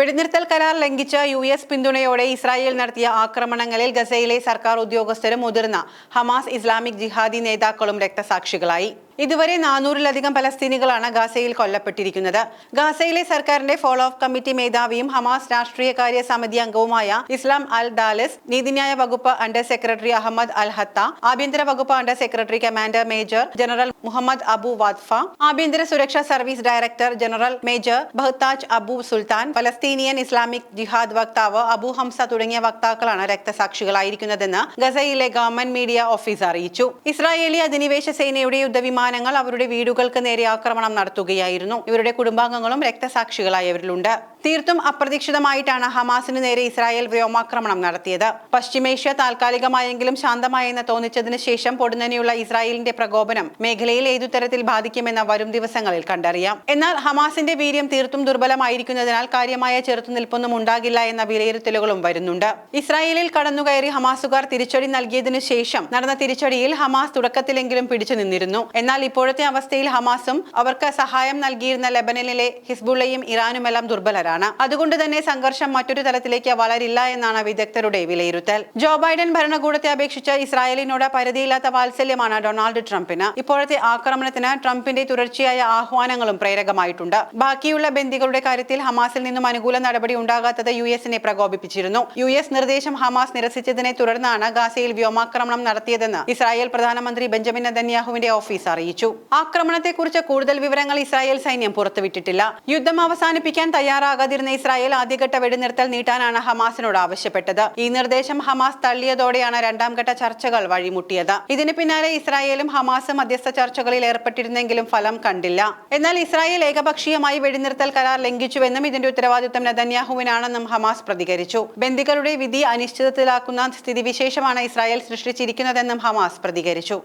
വെടിനിർത്തൽ കരാർ ലംഘിച്ച യു എസ് പിന്തുണയോടെ ഇസ്രായേൽ നടത്തിയ ആക്രമണങ്ങളിൽ ഗസയിലെ സർക്കാർ ഉദ്യോഗസ്ഥരും മുതിർന്ന ഹമാസ് ഇസ്ലാമിക് ജിഹാദി നേതാക്കളും രക്തസാക്ഷികളായി. ഇതുവരെ നാനൂറിലധികം പലസ്തീനികളാണ് ഗാസയിൽ കൊല്ലപ്പെട്ടിരിക്കുന്നത്. ഗാസയിലെ സർക്കാരിന്റെ ഫോളോ ഓഫ് കമ്മിറ്റി മേധാവിയും ഹമാസ് രാഷ്ട്രീയകാര്യ സമിതി അംഗവുമായ ഇസ്ലാം അൽ ദാലിസ് നീതിന്യായ വകുപ്പ് അണ്ടർ സെക്രട്ടറി അഹമ്മദ് അൽ ഹത്ത ആഭ്യന്തര വകുപ്പ് under secretary commander major general Muhammad Abu വാദ്ഫ ആഭ്യന്തര സുരക്ഷാ service director general major ബഹ്താജ് Abu Sultan Palestinian Islamic Jihad വക്താവ് അബു ഹംസ തുടങ്ങിയ വക്താക്കളാണ് രക്തസാക്ഷികളായിരിക്കുന്നതെന്ന് ഗസയിലെ ഗവൺമെന്റ് മീഡിയ ഓഫീസ് അറിയിച്ചു. ഇസ്രായേലി അധിനിവേശ സേനയുടെ യുദ്ധവിമാനങ്ങൾ അവരുടെ വീടുകൾക്ക് നേരെ ആക്രമണം നടത്തുകയായിരുന്നു. ഇവരുടെ കുടുംബാംഗങ്ങളും രക്തസാക്ഷികളായവരിലുണ്ട് തീർത്തും അപ്രതീക്ഷിതമായിട്ടാണ് ഹമാസിന് നേരെ ഇസ്രായേൽ വ്യോമാക്രമണം നടത്തിയത്. പശ്ചിമേഷ്യ താൽക്കാലികമായെങ്കിലും ശാന്തമായെന്ന് തോന്നിച്ചതിന് ശേഷം പൊടുന്നനെയുള്ള ഇസ്രായേലിന്റെ പ്രകോപനം മേഖലയിൽ ഏതു തരത്തിൽ ബാധിക്കുമെന്ന് വരും ദിവസങ്ങളിൽ കണ്ടറിയാം. എന്നാൽ ഹമാസിന്റെ വീര്യം തീർത്തും ദുർബലമായിരിക്കുന്നതിനാൽ കാര്യമായ ചെറുത്തുനിൽപ്പൊന്നും ഉണ്ടാകില്ല എന്ന വിലയിരുത്തലുകളും വരുന്നുണ്ട്. ഇസ്രായേലിൽ കടന്നുകയറി ഹമാസുകാർ തിരിച്ചടി നൽകിയതിനു ശേഷം നടന്ന തിരിച്ചടിയിൽ ഹമാസ് തുടക്കത്തിലെങ്കിലും പിടിച്ചു നിന്നിരുന്നു. എന്നാൽ ഇപ്പോഴത്തെ അവസ്ഥയിൽ ഹമാസും അവർക്ക് സഹായം നൽകിയിരുന്ന ലെബനനിലെ ഹിസ്ബുള്ളയും ഇറാനുമെല്ലാം ദുർബലരാണ് അതുകൊണ്ട് തന്നെ സംഘർഷം മറ്റൊരു തലത്തിലേക്ക് വളരില്ല എന്നാണ് വിദഗ്ധരുടെ വിലയിരുത്തൽ. ജോ ബൈഡൻ ഭരണകൂടത്തെ അപേക്ഷിച്ച് ഇസ്രായേലിനോട് പരിധിയില്ലാത്ത വാത്സല്യമാണ് ഡൊണാൾഡ് ട്രംപിന്. ഇപ്പോഴത്തെ ആക്രമണത്തിന് ട്രംപിന്റെ തുടർച്ചയായ ആഹ്വാനങ്ങളും പ്രേരകമായിട്ടുണ്ട്. ബാക്കിയുള്ള ബന്ദികളുടെ കാര്യത്തിൽ ഹമാസിൽ നിന്നും അനുകൂല നടപടി ഉണ്ടാകാത്തത് യു എസിനെ പ്രകോപിപ്പിച്ചിരുന്നു. യു എസ് നിർദ്ദേശം ഹമാസ് നിരസിച്ചതിനെ തുടർന്നാണ് ഗാസയിൽ വ്യോമാക്രമണം നടത്തിയതെന്ന് ഇസ്രായേൽ പ്രധാനമന്ത്രി ബെഞ്ചമിൻ നെതന്യാഹുവിന്റെ ഓഫീസ് അറിയിച്ചു. ആക്രമണത്തെക്കുറിച്ച് കൂടുതൽ വിവരങ്ങൾ ഇസ്രായേൽ സൈന്യം പുറത്തുവിട്ടിട്ടില്ല. യുദ്ധം അവസാനിപ്പിക്കാൻ തയ്യാറാകാതിരുന്ന ഇസ്രായേൽ ആദ്യഘട്ട വെടിനിർത്തൽ നീട്ടാനാണ് ഹമാസിനോട് ആവശ്യപ്പെട്ടത്. ഈ നിർദ്ദേശം ഹമാസ് തള്ളിയതോടെയാണ് രണ്ടാം ഘട്ട ചർച്ചകൾ വഴിമുട്ടിയത്. ഇതിന് പിന്നാലെ ഇസ്രായേലും ഹമാസും മധ്യസ്ഥ ചർച്ചകളിൽ ഏർപ്പെട്ടിരുന്നെങ്കിലും ഫലം കണ്ടില്ല. എന്നാൽ ഇസ്രായേൽ ഏകപക്ഷീയമായി വെടിനിർത്തൽ കരാർ ലംഘിച്ചുവെന്നും ഇതിന്റെ ഉത്തരവാദിത്തം നെതന്യാഹുവിനാണെന്നും ഹമാസ് പ്രതികരിച്ചു. ബന്ദികളുടെ വിധി അനിശ്ചിതത്തിലാക്കുന്ന സ്ഥിതിവിശേഷമാണ് ഇസ്രായേൽ സൃഷ്ടിച്ചിരിക്കുന്നതെന്നും ഹമാസ് പ്രതികരിച്ചു.